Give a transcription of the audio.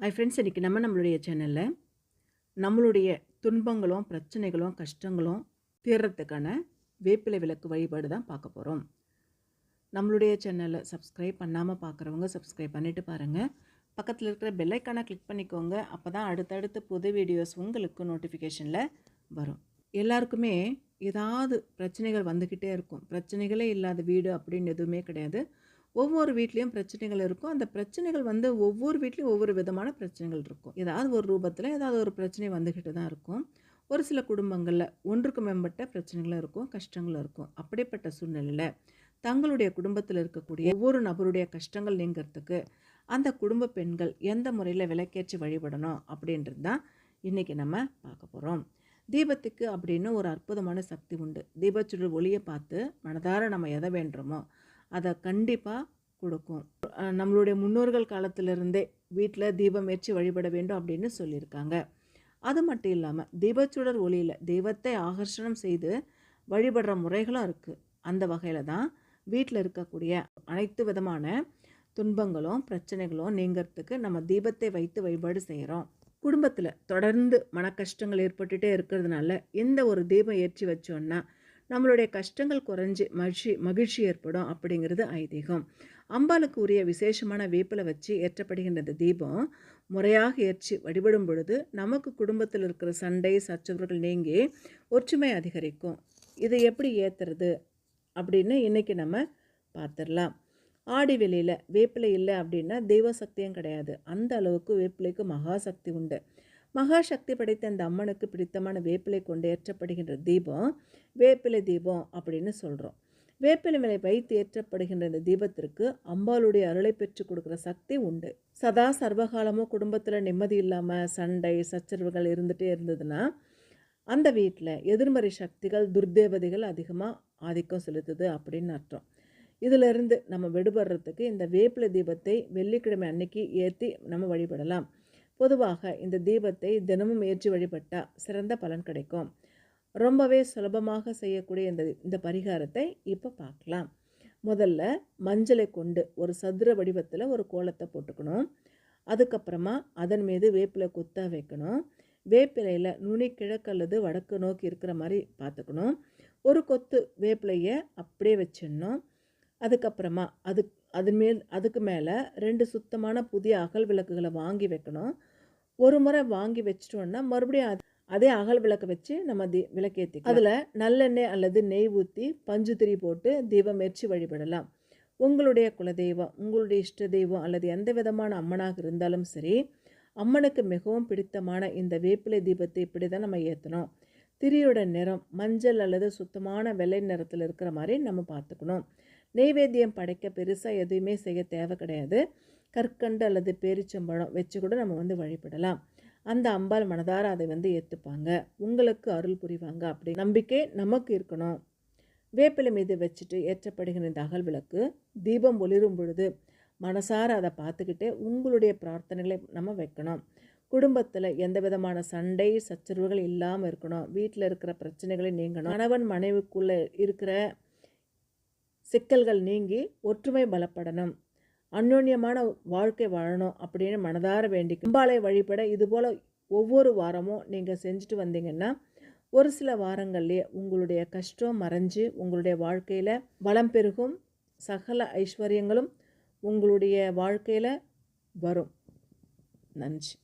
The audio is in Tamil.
ஐ ஃப்ரெண்ட்ஸ் இன்றைக்கி நம்ம நம்மளுடைய சேனலில் நம்மளுடைய துன்பங்களும் பிரச்சனைகளும் கஷ்டங்களும் தீர்றதுக்கான வேப்பிலை விளக்கு வழிபாடு தான் பார்க்க போகிறோம் நம்மளுடைய சேனலை சப்ஸ்கிரைப் பண்ணாமல் பார்க்குறவங்க சப்ஸ்கிரைப் பண்ணிவிட்டு பாருங்கள் பக்கத்தில் இருக்கிற பெல்லைக்கானை கிளிக் பண்ணிக்கோங்க. அப்போ தான் அடுத்தடுத்து புது வீடியோஸ் உங்களுக்கு நோட்டிஃபிகேஷனில் வரும். எல்லாருக்குமே ஏதாவது பிரச்சனைகள் வந்துக்கிட்டே இருக்கும். பிரச்சனைகளே இல்லாத வீடு அப்படின்னு எதுவுமே கிடையாது. ஒவ்வொரு வீட்லேயும் பிரச்சனைகள் இருக்கும். அந்த பிரச்சனைகள் வந்து ஒவ்வொரு வீட்லேயும் ஒவ்வொரு விதமான பிரச்சனைகள் இருக்கும். ஏதாவது ஒரு ரூபத்தில் ஏதாவது ஒரு பிரச்சனை வந்துக்கிட்டு தான் இருக்கும். ஒரு சில குடும்பங்களில் ஒன்றுக்கு மேம்பட்ட பிரச்சனைகளும் இருக்கும் கஷ்டங்களும் இருக்கும். அப்படிப்பட்ட சூழ்நிலையில் தங்களுடைய குடும்பத்தில் இருக்கக்கூடிய ஒவ்வொரு நபருடைய கஷ்டங்கள் நீங்கிறதுக்கு அந்த குடும்ப பெண்கள் எந்த முறையில் விளக்கேற்றி வழிபடணும் அப்படின்றது தான் இன்றைக்கி நம்ம பார்க்க போகிறோம் தீபத்துக்கு அப்படின்னு ஒரு அற்புதமான சக்தி உண்டு. தீபச்சுடர் ஒளியை பார்த்து மனதார நம்ம எதை வேண்டுமோ அதை கண்டிப்பாக கொடுக்கும். நம்மளுடைய முன்னோர்கள் காலத்திலிருந்தே வீட்டில் தீபம் ஏற்றி வழிபட வேண்டும் அப்படின்னு சொல்லியிருக்காங்க. அது மட்டும் இல்லாமல் தீபச்சுடர் ஒளியில் தெய்வத்தை ஆகர்ஷணம் செய்து வழிபடுற முறைகளும் இருக்குது அந்த வகையில் தான் வீட்டில் இருக்கக்கூடிய அனைத்து விதமான துன்பங்களும் பிரச்சனைகளும் நீங்கிறதுக்கு நம்ம தீபத்தை வைத்து வழிபாடு செய்கிறோம் குடும்பத்தில் தொடர்ந்து மன கஷ்டங்கள் ஏற்பட்டுகிட்டே இருக்கிறதுனால எந்த ஒரு தீபம் ஏற்றி வச்சோன்னா நம்மளுடைய கஷ்டங்கள் குறைஞ்சி மகிழ்ச்சி மகிழ்ச்சி ஏற்படும் அப்படிங்கிறது ஐதீகம். அம்பாளுக்கு உரிய விசேஷமான வேப்பிலை வச்சு ஏற்றப்படுகின்ற இந்த தீபம். முறையாக ஏற்றி வழிபடும் பொழுது நமக்கு குடும்பத்தில் இருக்கிற சண்டை சச்சரவுகள் நீங்கி ஒற்றுமை அதிகரிக்கும். இதை எப்படி ஏற்றுறது அப்படின்னு இன்றைக்கி நம்ம பார்த்துடலாம் ஆடி வெளியில் வேப்பிலை இல்லை அப்படின்னா தெய்வ சக்தியும் கிடையாது. அந்த அளவுக்கு வேப்பிலைக்கு மகா சக்தி உண்டு. மகா சக்தி படைத்த அந்த அம்மனுக்கு பிடித்தமான வேப்பிலை கொண்டு ஏற்றப்படுகின்ற தீபம் வேப்பிலை தீபம் அப்படின்னு சொல்கிறோம் வேப்பிலை மேலே வைத்து ஏற்றப்படுகின்ற இந்த தீபத்திற்கு அம்பாளுடைய அருளை பெற்று கொடுக்குற சக்தி உண்டு. சதா சர்வகாலமும் குடும்பத்தில் நிம்மதி இல்லாமல் சண்டை சச்சரவுகள் இருந்துகிட்டே இருந்ததுன்னா அந்த வீட்டில் எதிர்மறை சக்திகள் துர்தேவதைகள் அதிகமாக ஆதிக்கம் செலுத்துது அப்படின்னு அர்த்தம். இதிலிருந்து நம்ம விடுபடுறதுக்கு இந்த வேப்பிலை தீபத்தை வெள்ளிக்கிழமை அன்னைக்கு ஏற்றி நம்ம வழிபடலாம். பொதுவாக இந்த தீபத்தை தினமும் ஏற்றி வழிபட்டால் சிறந்த பலன் கிடைக்கும். ரொம்பவே சுலபமாக செய்யக்கூடிய இந்த இந்த பரிகாரத்தை இப்போ பார்க்கலாம். முதல்ல மஞ்சளை கொண்டு ஒரு சதுர வடிவத்தில் ஒரு கோலத்தை போட்டுக்கணும். அதுக்கப்புறமா அதன் மீது வேப்பிலை குத்த வைக்கணும். வேப்பிலையில் நுனி கிழக்கு அல்லது வடக்கு நோக்கி இருக்கிற மாதிரி பார்த்துக்கணும். ஒரு கொத்து வேப்பிலையை அப்படியே வச்சிடணும். அதுக்கப்புறமா அது அது மேல் அதுக்கு மேலே ரெண்டு சுத்தமான புதிய அகல் விளக்குகளை வாங்கி வைக்கணும். ஒரு முறை வாங்கி வச்சிட்டோன்னா மறுபடியும் அது அதே அகல் விளக்கு வச்சு நம்ம தி விளக்கேற்றி அதில் நல்லெண்ணெய் அல்லது நெய் ஊற்றி பஞ்சு திரி போட்டு தீபம் ஏற்றி வழிபடலாம். உங்களுடைய குலதெய்வம் உங்களுடைய இஷ்ட தெய்வம் அல்லது எந்த விதமான அம்மனாக இருந்தாலும் சரி அம்மனுக்கு மிகவும் பிடித்தமான இந்த வேப்பிலை தீபத்தை இப்படி தான் நம்ம ஏற்றணும் திரியோட நிறம் மஞ்சள் அல்லது சுத்தமான வெள்ளை நிறத்தில் இருக்கிற மாதிரி நம்ம பார்த்துக்கணும். நெய்வேத்தியம் படைக்க பெருசாக எதுவுமே செய்ய தேவை கிடையாது. கற்கண்டு அல்லது பேரிச்சம்பழம் வச்சு கூட நம்ம வந்து வழிபடலாம். அந்த அம்பாள் மனதார அதை வந்து ஏற்றுப்பாங்க உங்களுக்கு அருள் புரிவாங்க அப்படி. நம்பிக்கை நமக்கு இருக்கணும். வேப்பிலை மீது வச்சுட்டு ஏற்றப்படுகிற இந்த அகல் விளக்கு தீபம் ஒளிரும் பொழுது மனசார அதை பார்த்துக்கிட்டே உங்களுடைய பிரார்த்தனைகளை நம்ம வைக்கணும். குடும்பத்தில் எந்த விதமான சண்டை சச்சரவுகள் இல்லாமல் இருக்கணும். வீட்டில் இருக்கிற பிரச்சனைகளை நீங்கணும். கணவன் மனைவிக்குள்ளே இருக்கிற சிக்கல்கள் நீங்கி ஒற்றுமை பலப்படணும். அந்யோன்யமான வாழ்க்கை வாழணும் அப்படின்னு மனதார வேண்டி கும்பாலை வழிபட இதுபோல் ஒவ்வொரு வாரமும் நீங்கள் செஞ்சுட்டு வந்தீங்கன்னா ஒரு சில வாரங்கள்லேயே உங்களுடைய கஷ்டம் மறைஞ்சு உங்களுடைய வாழ்க்கையில் வளம் பெருகும் சகல ஐஸ்வர்யங்களும் உங்களுடைய வாழ்க்கையில் வரும். நன்றி.